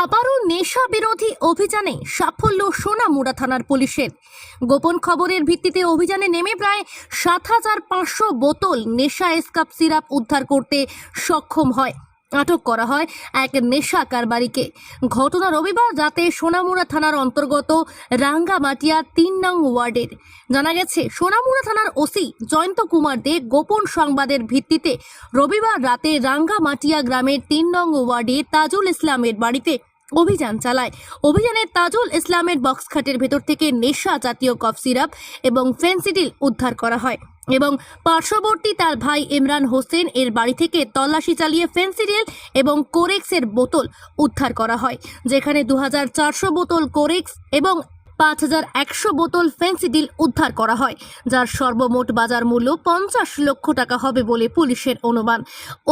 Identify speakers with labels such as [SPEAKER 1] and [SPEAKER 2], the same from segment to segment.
[SPEAKER 1] আবারও নেশা বিরোধী অভিযানে সাফল্য সোনামুড়া থানার পুলিশের। গোপন খবরের ভিত্তিতে অভিযানে নেমে প্রায় সাত হাজার পাঁচশো বোতল নেশা এসকাপ সিরাপ উদ্ধার করতে সক্ষম হয়। আটক করা হয় এক নেশা কারবারিকে। ঘটনা রবিবার রাতে সোনামুড়া থানার অন্তর্গত রাঙ্গামাটিয়া তিন নং ওয়ার্ডের। জানা গেছে, সোনামুড়া থানার ওসি জয়ন্ত কুমার দে গোপন সংবাদের ভিত্তিতে রবিবার রাতে রাঙ্গামাটিয়া গ্রামের তিন নং ওয়ার্ডে তাজুল ইসলামের বাড়িতে অভিযান চালায়। অভিযানে তাজুল ইসলামের বক্স খাটের ভেতর থেকে নেশা জাতীয় কফ সিরাপ এবং ফেন্সিডিল উদ্ধার করা হয়। এবং পার্শ্ববর্তী তার ভাই ইমরান হোসেন এর বাড়ি থেকে তল্লাশি চালিয়ে ফেন্সিডিল এবং কোরেক্সের বোতল উদ্ধার করা হয়, যেখানে দু হাজার চারশো বোতল কোরেক্স এবং পাঁচ হাজার একশো বোতল ফেন্সিডিল উদ্ধার করা হয়, যার সর্বমোট বাজার মূল্য পঞ্চাশ লক্ষ টাকা হবে বলে পুলিশের অনুমান।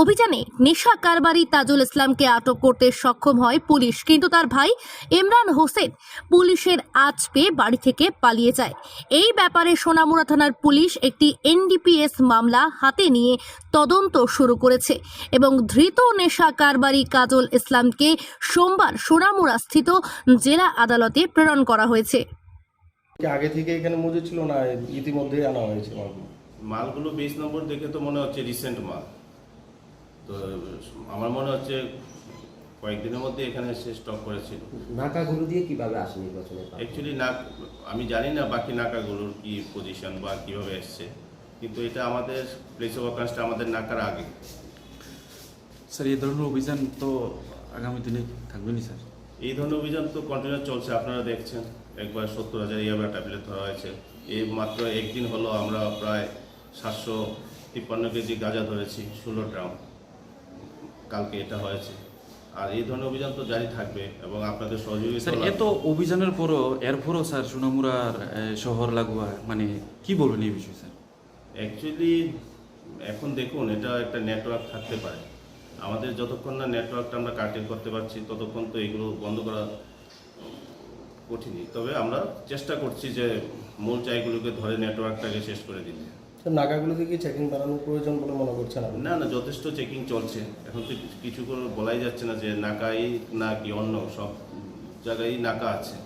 [SPEAKER 1] অভিযানে নেশা কারবারি তাজুল ইসলামকে আটক করতে সক্ষম হয় পুলিশ, কিন্তু তার ভাই ইমরান হোসেন পুলিশের আজ পেয়ে বাড়ি থেকে পালিয়ে যায়। এই ব্যাপারে সোনামুড়া থানার পুলিশ একটি এনডিপিএস মামলা হাতে নিয়ে তদন্ত শুরু করেছে এবং ধৃত নেশা কারবারি কাজল ইসলামকে সোমবার সোনামুড়া স্থিত জেলা আদালতে প্রেরণ করা হয়েছে।
[SPEAKER 2] আগে থেকে এখানে মজুদ ছিল না ইতিমধ্যে আনা হয়েছে মালগুলো?
[SPEAKER 3] মালগুলো বিশ নম্বর দেখে তো মনে হচ্ছে রিসেন্ট মাল। তো আমার মনে হচ্ছে কয়েকদিনের মধ্যে এখানে সে স্টক করেছিল
[SPEAKER 4] নাকাগুলো দিয়ে কীভাবে আসেনি নির্বাচনে
[SPEAKER 3] অ্যাকচুয়ালি নাক আমি জানি না বাকি নাকাগুলোর কি পজিশন বা কীভাবে এসছে কিন্তু এটা আমাদের প্লেস অফ অকাশটা আমাদের নাকার আগে।
[SPEAKER 5] স্যার এই ধরনের অভিযান তো আগামী দিনে থাকবেনই স্যার।
[SPEAKER 3] এই ধরনের অভিযান তো কন্টিনিউ চলছে আপনারা দেখছেন। একবার সত্তর হাজার ইয়াবা ট্যাবলেট ধরা হয়েছে। এই মাত্র একদিন হলো আমরা প্রায় সাতশো তিপ্পান্ন কেজি গাঁজা ধরেছি ষোলো ড্রাম কালকে এটা হয়েছে। আর এই ধরনের অভিযান তো জারি থাকবে এবং আপনাদের সহযোগিতা।
[SPEAKER 5] এত অভিযানের পরও এরপরও স্যার সোনামুড়ার এ, শহর লাগোয়া মানে কি বলবেন এই বিষয়ে স্যার?
[SPEAKER 3] অ্যাকচুয়ালি এখন দেখুন এটা একটা নেটওয়ার্ক থাকতে পারে। আমাদের যতক্ষণ না নেটওয়ার্কটা আমরা কাটিং করতে পারছি ততক্ষণ তো এগুলো বন্ধ করা কঠিনই। তবে আমরা চেষ্টা করছি যে মূল চাইগুলোকে ধরে নেটওয়ার্কটাকে শেষ করে দিতে।
[SPEAKER 2] নাকাগুলোতে কি চেকিং বাড়ানোর প্রয়োজন বলে মনে করছেন
[SPEAKER 3] না না যথেষ্ট চেকিং চলছে। এখন তো কিছু করে বলাই যাচ্ছে না যে নাকাই না কি অন্য সব জায়গায় নাকা আছে.